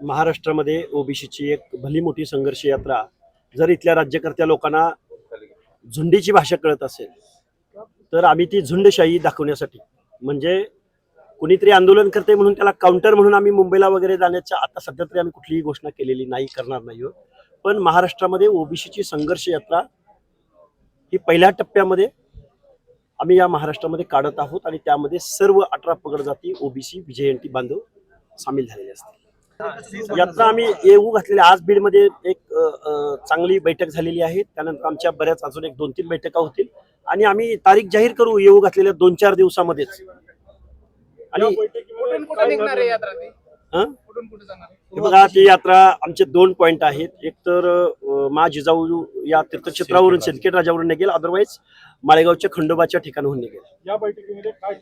महाराष्ट्रामध्ये ओबीसीची एक भली मोठी संघर्ष यात्रा जर इथल्या राज्यकर्त्या लोकांना झुंडीची भाषा कळत असेल तर आम्ही ती झुंडशाही दाखवण्यासाठी म्हणजे कुणीतरी आंदोलन करते म्हणून त्याला काउंटर म्हणून आम्ही मुंबईला वगैरे जाण्याच्या आता सध्या तरी आम्ही कुठलीही घोषणा केलेली नाही करणार नाही आहोत. पण महाराष्ट्रामध्ये ओबीसीची संघर्ष यात्रा ही पहिल्या टप्प्यामध्ये आम्ही या महाराष्ट्रामध्ये काढत आहोत आणि त्यामध्ये सर्व अठरा पगड जाती ओबीसी विजयंती बांधव सामील झालेले असतील यात्रा आम्ही येऊ घातलेल्या आज बीडमध्ये एक चांगली बैठक झालेली आहे. त्यानंतर आमच्या बऱ्याच अजून एक दोन तीन बैठका होतील. आणि आम्ही तारीख जाहीर करू येऊ घातलेल्या दोन चार दिवसामध्येच. आणि बघा ती यात्रा आमचे दोन पॉइंट आहेत. एक तर मा जिजाऊ या तीर्थक्षेत्रावरून सिंदखेड राजावरून निघेल. अदरवाईज माळेगावच्या खंडोबाच्या ठिकाणाहून निघेल. या बैठकीमध्ये काय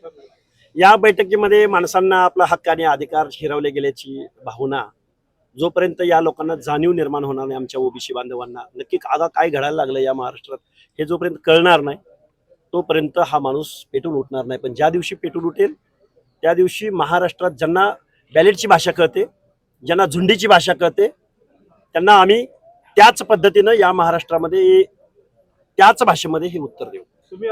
या बैठकीमध्ये माणसांना आपला हक्क आणि अधिकार हिरावले गेल्याची भावना जोपर्यंत या लोकांना जाणीव निर्माण होणार नाही आमच्या ओबीसी बांधवांना नक्की आता काय घडायला लागलं या महाराष्ट्रात हे जोपर्यंत कळणार नाही तोपर्यंत हा माणूस पेटून उठणार नाही. पण ज्या दिवशी पेटून उठेल त्या दिवशी महाराष्ट्रात ज्यांना बॅलेटची भाषा कळते ज्यांना झुंडीची भाषा कळते त्यांना आम्ही त्याच पद्धतीनं या महाराष्ट्रामध्ये त्याच भाषेमध्ये हे उत्तर देऊ. तुम्ही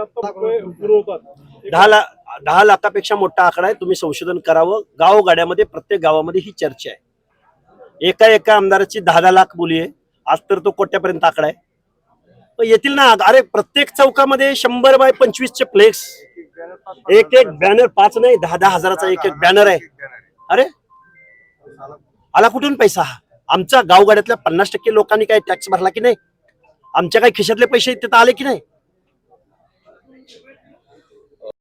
दहा ला दहा लाखापेक्षा मोठा आकडा आहे. तुम्ही संशोधन करावं. गावगाड्यामध्ये प्रत्येक गावामध्ये ही चर्चा आहे. एका एका आमदाराची दहा दहा लाख बोली आहे. आज तर तो कोट्यापर्यंत आकडा आहे. पण येतील ना अरे प्रत्येक चौकामध्ये शंभर बाय पंचवीसचे फ्लेक्स. एक एक बॅनर पाच नाही दहा दहा हजाराचा एक एक बॅनर आहे. अरे? आला कुठून पैसा हा? आमच्या गावगाड्यातल्या पन्नास टक्के लोकांनी काय टॅक्स भरला की नाही? आमच्या काही खिशातले पैसे तिथं आले की नाही?